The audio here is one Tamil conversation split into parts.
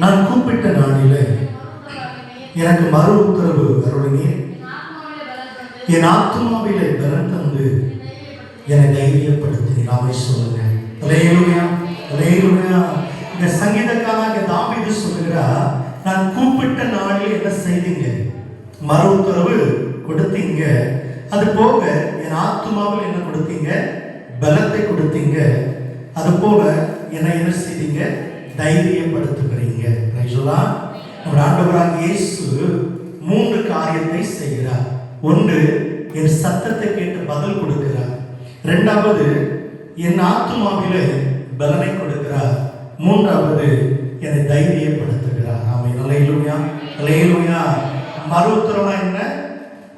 நான் கூப்பிட்ட நாளில எனக்கு மறு உத்தரவு அருளினீர். என் ஆத்மாவிலே பலன் தந்து என்னை தைரியப்படுத்தினீர். நாமே சொல்லுங்க. அலையலுமையா அலையலுமையா இந்த சங்கீதக்காரங்க தாமீது சொல்லுகிறா நான் கூப்பிட்ட நாளில் என்ன செய்தீங்க? மறு உத்தரவு கொடுத்தீங்க. அது போக என் ஆத்மாவில் என்ன கொடுத்தீங்க? பலத்தை கொடுத்தீங்க. அது போல என்னை என்ன செய்தீங்க? தைரியப்படுத்துகிறீங்க. ரைசுலா ஆண்டவராக இயேசு மூன்று காரியத்தை செய்கிறார். ஒன்று என் சத்தத்தை கேட்டு பதில் கொடுக்கிறார். இரண்டாவது என் ஆத்மாவில பலனை கொடுக்கிறார். மூன்றாவது என்னை தைரியப்படுத்துகிறார். ஆமை நிலையிலுமையா நிலையிலுமையா மறு உத்தரவா என்ன?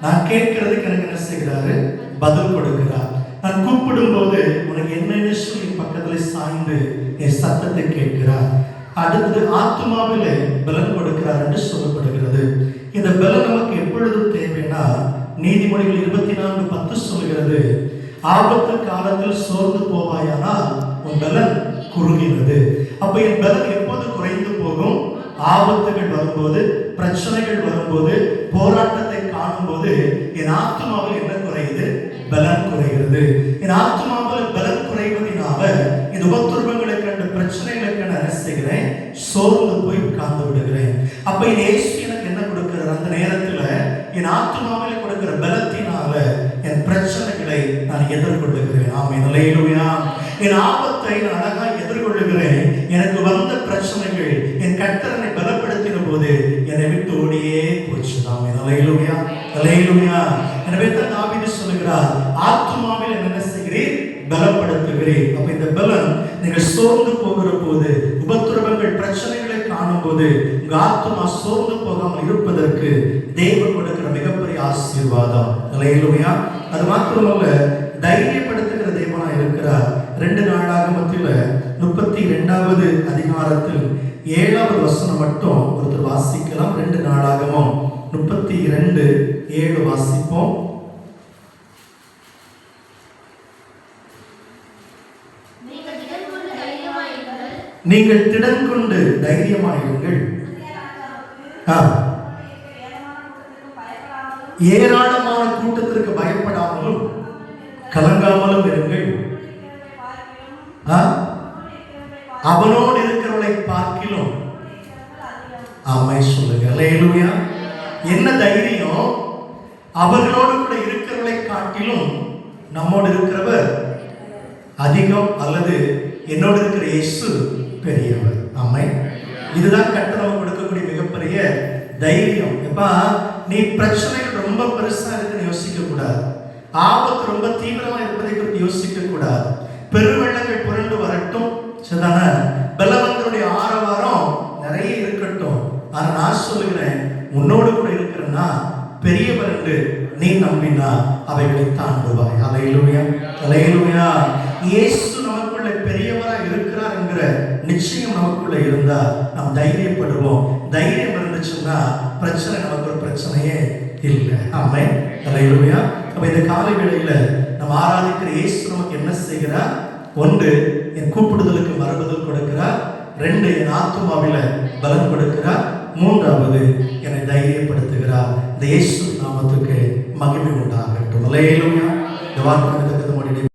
நான் கேட்கறதுக்கு எனக்கு என்ன செய்கிறாரு? பதில் கொடுக்கிறார். நான் கூப்பிடும் போது உனக்கு என்னன்னு சொல்லி பக்கத்தில் சாய்ந்து என் சத்தத்தை கேட்கிறார்? அடுத்து ஆத்மாவிலே பலன் கொடுக்கிறார் என்று சொல்லப்படுகிறது. இந்த பலன் நமக்கு எப்பொழுது தேவைன்னா நீதிமொழிகள் இருபத்தி நான்கு பத்து சொல்கிறது ஆபத்து காலத்தில் சோர்ந்து போவாயானால் உன் பலன் குறுகிறது அப்ப என் பலன் எப்போது குறைந்து போகும்? ஆபத்துகள் வரும்போது பிரச்சனைகள் வரும்போது போராட்டத்தை காணும்போது இந்த உபத்துருவங்களை கண்டு பிரச்சனைகளை கண்டு என்ன சோர்ந்து போய் உட்கார்ந்து விடுகிறேன். அப்ப இந்த இயேசு எனக்கு என்ன கொடுக்கிறார்? அந்த நேரத்துல என் ஆத்மாவில் கொடுக்கிற பலத்தினால என் பிரச்சனைகளை நான் எதிர்கொள்ளுகிறேன். ஆமை நிலையிலுமையா என் ஆபத்தை நான் அழகா எதிர்கொள்ளுகிறேன். எனக்கு வந்த பிரச்சனைகள் என் கட்டரனை பலப்படுத்தின போது என்னை விட்டு ஓடியே போச்சு ஆமை நிலையிலுமையா நிலையிலுமையா எனவே தான் தாவீது சொல்லுகிறார் ஆத்மாவில் என்ன செய்கிறேன் பலப்படுத்துகிறேன் அப்ப இந்த பலன் நீங்கள் சோர்ந்து போகிற போது உபத்திரவங்கள் பிரச்சனைகளை காணும் போது உங்க ஆத்மா சோர்ந்து போகாமல் இருப்பதற்கு தேவன் கொடுக்கிற மிகப்பெரிய ஆசீர்வாதம். இல்லையா அது மாத்திரமல்ல தைரியப்படுத்துகிற தேவனா இருக்கிறார். ரெண்டு நாளாக மத்தியில முப்பத்தி இரண்டாவது அதிகாரத்தில் ஏழாவது வசனம் மட்டும் ஒருத்தர் வாசிக்கலாம். ரெண்டு நாளாகவும் முப்பத்தி இரண்டு ஏழு வாசிப்போம் நீங்கள் திடன் கொண்டு தைரியமாயிருங்கள். நீங்கள் திடன் கொண்டு தைரியமாயிருங்கள் ஏராளமான கூட்டத்திற்கு பயப்படாமலும் கலங்காமலும் இருங்கள். அவனோடு இருக்கிறவளை பார்க்கிலும் ஆமை சொல்லுங்க. அலையலுயா என்ன தைரியம்? அவர்களோடு கூட இருக்கிறவளை காட்டிலும் நம்மோடு இருக்கிறவர் அதிகம் அல்லது என்னோடு இருக்கிற இயேசு பெரியவர். ஆமை இதுதான் கட்டணம் கொடுக்கக்கூடிய மிகப்பெரிய தைரியம். எப்பா நீ பிரச்சனைகள் ரொம்ப பெருசா இருக்குன்னு யோசிக்க கூடாது ஆபத்து ரொம்ப தீவிரமா இருப்பதை குறித்து யோசிக்க கூடாது பெருவெள்ளங்கள் புரண்டு வரட்டும். சரிதான? பலவந்தருடைய ஆரவாரம் நிறைய இருக்கட்டும். ஆனால் நான் சொல்லுகிறேன் உன்னோடு கூட இருக்கிறேன்னா பெரியவர் என்று நீ நம்பினா அவைகளை தாண்டுவாய். அலையிலுமையா அலையிலுமையா இயேசு நமக்குள்ள பெரியவரா இருக்கிறார் என்கிற நிச்சயம் நமக்குள்ளே இருந்தால் நாம் தைரியப்படுவோம். தைரியம் இருந்துச்சுன்னா பிரச்சனை நமக்கு ஒரு பிரச்சனையே இல்லை. ஆமை அலையிலுமையா அப்போ இந்த காலை வேளையில் நம்ம ஆராதிக்கிற இயேசு நமக்கு என்ன செய்கிறார்? ஒன்று என் கூப்பிடுதலுக்கு மறுபதல் கொடுக்கிறார். ரெண்டு என் ஆத்மாவில் பலம் கொடுக்கிறார். மூன்றாவது என்னை தைரியப்படுத்துகிறார். இந்த இயேசு நாமத்துக்கு மகிமை உண்டாகட்டும். இந்த வார்த்தை